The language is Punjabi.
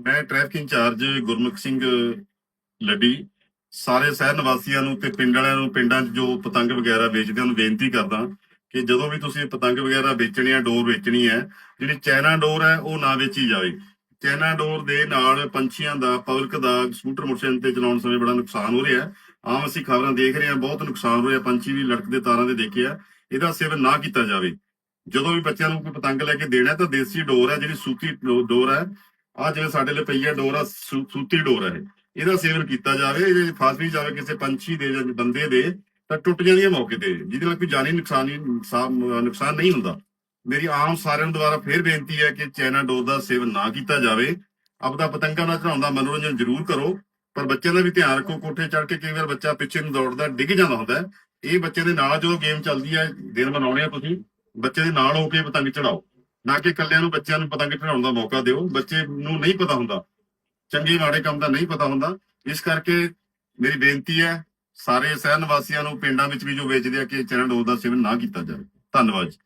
ਮੈਂ ਟ੍ਰੈਫਿਕ ਇੰਚਾਰਜ ਗੁਰਮੁਖ ਸਿੰਘ ਲੱਡੀ। ਸਾਰੇ ਸ਼ਹਿਰ ਨਿਵਾਸੀਆਂ ਨੂੰ ਤੇ ਪਿੰਡ ਵਾਲਿਆਂ ਨੂੰ, ਪਿੰਡਾਂ 'ਚ ਜੋ ਪਤੰਗ ਵਗੈਰਾ ਵੇਚਦੇ ਹਨ ਬੇਨਤੀ ਕਰਦਾ ਕਿ ਜਦੋਂ ਵੀ ਤੁਸੀਂ ਪਤੰਗ ਵਗੈਰਾ ਵੇਚਣੀ ਹੈ ਡੋਰ ਵੇਚਣੀ ਹੈ ਜਿਹੜੀ ਚਾਈਨਾ ਡੋਰ ਹੈ ਉਹ ਨਾ ਵੇਚੀ ਜਾਵੇ। ਚਾਈਨਾ ਡੋਰ ਦੇ ਨਾਲ ਪੰਛੀਆਂ ਦਾ, ਪਬਲਿਕ ਦਾ, ਸਕੂਟਰ, ਮੋਟਰਸਾਈਕਲ ਤੇ ਚਲਾਉਣ ਸਮੇਂ ਬੜਾ ਨੁਕਸਾਨ ਹੋ ਰਿਹਾ ਆਮ ਅਸੀਂ ਖਬਰਾਂ ਦੇਖ ਰਹੇ ਹਾਂ, ਬਹੁਤ ਨੁਕਸਾਨ ਹੋ ਰਿਹਾ। ਪੰਛੀ ਵੀ ਲਟਕਦੇ ਤਾਰਾਂ ਦੇ ਦੇਖਿਆ, ਇਹਦਾ ਸੇਵਨ ਨਾ ਕੀਤਾ ਜਾਵੇ। ਜਦੋਂ ਵੀ ਬੱਚਿਆਂ ਨੂੰ ਕੋਈ ਪਤੰਗ ਲੈ ਕੇ ਦੇਣਾ ਤਾਂ ਦੇਸੀ ਡੋਰ ਹੈ, ਜਿਹੜੀ ਸੂਤੀ ਡੋਰ ਹੈ ਆ ਜਿਵੇਂ ਸਾਡੇ ਲਈ ਪਈ ਹੈ ਡੋਰ ਆ ਸੂਤੀ ਡੋਰ ਹੈ ਇਹਦਾ ਸੇਵਨ ਕੀਤਾ ਜਾਵੇ, ਇਹ ਜੇ ਫਸ ਵੀ ਜਾਵੇ, ਕਿਸੇ ਪੰਛੀ ਦੇ ਜਾਂ ਬੰਦੇ ਦੇ, ਤਾਂ ਟੁੱਟ ਜਾਂਦੀ ਹੈ ਮੌਕੇ ਤੇ। ਜਿਹਦੇ ਨਾਲ ਕੋਈ ਜਾਨੀ ਨੁਕਸਾਨ ਨੁਕਸਾਨ ਨਹੀਂ ਹੁੰਦਾ। ਮੇਰੀ ਆਮ ਸਾਰਿਆਂ ਨੂੰ ਦੁਆਰਾ ਫੇਰ ਬੇਨਤੀ ਹੈ ਕਿ ਚੈਨਾ ਡੋਰ ਦਾ ਸੇਵਨ ਨਾ ਕੀਤਾ ਜਾਵੇ। ਆਪਦਾ ਪਤੰਗਾਂ ਨਾਲ ਚੜਾਉਣ ਦਾ ਮਨੋਰੰਜਨ ਜ਼ਰੂਰ ਕਰੋ, ਪਰ ਬੱਚਿਆਂ ਦਾ ਵੀ ਧਿਆਨ ਰੱਖੋ, ਕੋਠੇ ਚੜ ਕੇ ਕਈ ਵਾਰ ਬੱਚਾ ਪਿੱਛੇ ਨੂੰ ਦੌੜਦਾ, ਡਿੱਗ ਜਾਂਦਾ ਹੁੰਦਾ ਇਹ ਬੱਚੇ ਦੇ ਨਾਲ ਜਦੋਂ ਗੇਮ ਚੱਲਦੀ ਹੈ, ਦਿਨ ਮਨਾਉਣੇ ਆ ਤੁਸੀਂ, ਬੱਚੇ ਦੇ ਨਾਲ ਹੋ ਕੇ ਪਤੰਗ ਚੜਾਓ ਨਾ ਕਿ ਇਕੱਲਿਆਂ ਨੂੰ ਬੱਚਿਆਂ ਨੂੰ ਪਤੰਗ ਚੜਾਉਣ ਦਾ ਮੌਕਾ ਦਿਓ, ਬੱਚੇ ਨੂੰ ਨਹੀਂ ਪਤਾ ਹੁੰਦਾ। ਚੰਗੇ ਮਾੜੇ ਕੰਮ ਦਾ ਨਹੀਂ ਪਤਾ ਹੁੰਦਾ। ਇਸ ਕਰਕੇ ਮੇਰੀ ਬੇਨਤੀ ਹੈ, ਸਾਰੇ ਸ਼ਹਿਰ ਨਿਵਾਸੀਆਂ ਨੂੰ ਪਿੰਡਾਂ ਵਿੱਚ ਵੀ ਜੋ ਵੇਚਦੇ ਆ ਕਿ ਚੈਨਲ ਡੋਰ ਦਾ ਸੇਵਨ ਨਾ ਕੀਤਾ ਜਾਵੇ। ਧੰਨਵਾਦ ਜੀ।